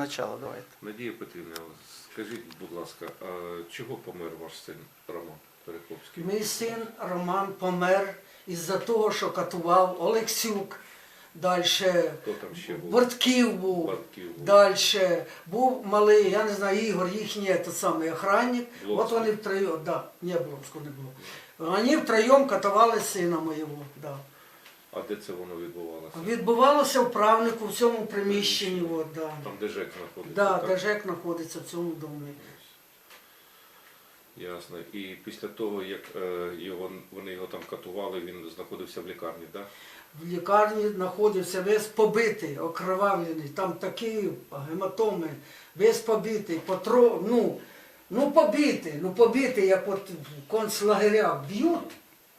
начало давайте. Надія Петрівна, скажіть, будь ласка, а чого помер ваш син Роман Перекопський? Мій син Роман помер із-за того, що катував Олексюк. Далі Хто там ще був? Бортків був. Був. Далі був малий, я не знаю, Ігор, їхній той самий охранник. От вони втроєм, да, не Блонського не було. Вони втроєм катували сина моєго. Да. А де це воно відбувалося? Відбувалося в правнику в цьому приміщенні. От, да. Там, де ЖЕК знаходиться? Да, так? де ЖЕК знаходиться в цьому домі. Ясно. І після того, як е, його, вони його там катували, він знаходився в лікарні, так? В лікарні знаходився весь побитий, окровавлений, там такі гематоми, весь побитий, потро, ну, ну побитий, ну побитий, як от в концлагерях б'ють,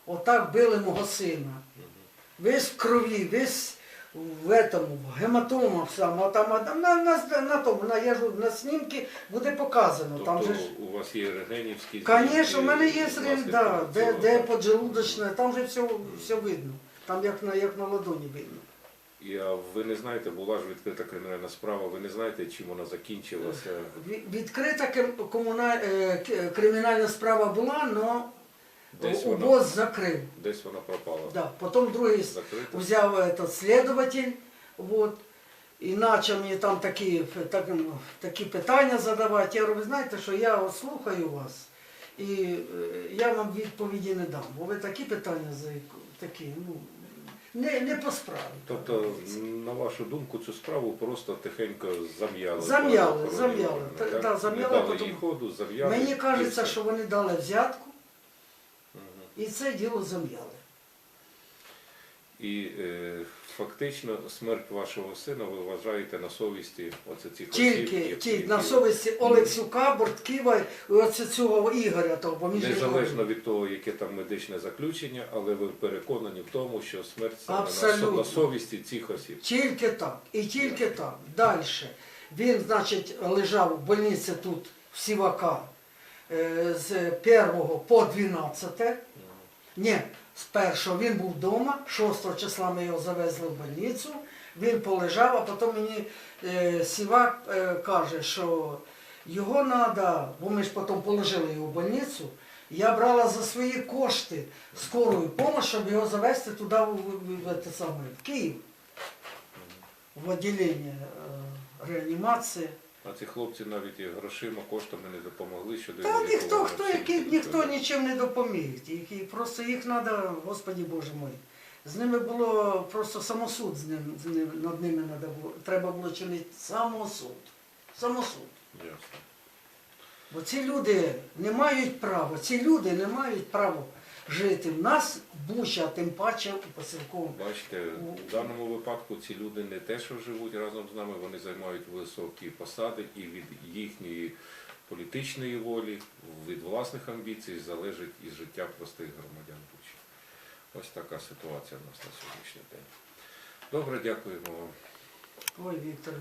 отак били мого сина. Весь в крові, весь в этому, в гематомах а там, а там на, на, на тому, на, я ж, на знімки буде показано. Тобто там же ж, у вас є рентгенівські Конечно, у мене є власне, да, де, де поджелудочне, там же все, все видно. Там як на, як на ладоні видно. І, а ви не знаєте, була ж відкрита кримінальна справа, ви не знаєте, чим вона закінчилася? Ві- Відкрита ким- комуна- е, к- кримінальна справа була, але Десь вона, УБОЗ закрив. десь вона пропала. Да. Потім другий с- взяв этот следователь, вот, і почав мені там такі, так, ну, такі питання задавати. Я говорю, ви знаєте, що я от слухаю вас, і е, я вам відповіді не дам, бо ви такі питання за такі, ну, не, не по справі. Тобто, на вашу думку, цю справу просто тихенько зам'яли. Зам'яли, зам'яли. Та- да, Не зам'яли, потім- ходу, зам'яли. Мені і кажеться, все. що вони дали взятку. І це діло зам'яли. І е, фактично смерть вашого сина ви вважаєте на совісті оце цих Тільки, осіб, які- тільки на які- совісті Олексюка, Бортківа і оце цього Ігоря, того, бо між Незалежно від того, яке там медичне заключення, але ви переконані в тому, що смерть саме на, со- Абсолютно. на совісті цих осіб. Тільки так, і тільки так. Далі. Він, значить, лежав в больниці тут, в Сівака, з 1 по 12. Ні, з першого він був вдома, 6 числа ми його завезли в больницю, він полежав, а потім мені е, Сівак е, каже, що його треба, бо ми ж потім положили його в больницю, я брала за свої кошти скорую допомогу, щоб його завезти туди, в, Київ, в відділення е, реанімації. А ці хлопці навіть і грошима, коштами не допомогли щодо Та ніхто, хто, ті, ніхто нічим не допоміг. Які, просто їх треба, Господі Боже мой. З ними було просто самосуд з ним, з ним, над ними надо було, треба було чинити самосуд. Самосуд. Ясно. Бо ці люди не мають права, ці люди не мають права жити. В нас буча, тим паче у посілковому. Бачите, в даному випадку ці люди не те, що живуть разом з нами, вони займають високі посади і від їхньої політичної волі, від власних амбіцій залежить і життя простих громадян Бучі. Ось така ситуація в нас на сьогоднішній день. Добре, дякуємо вам. Ой, Віктор.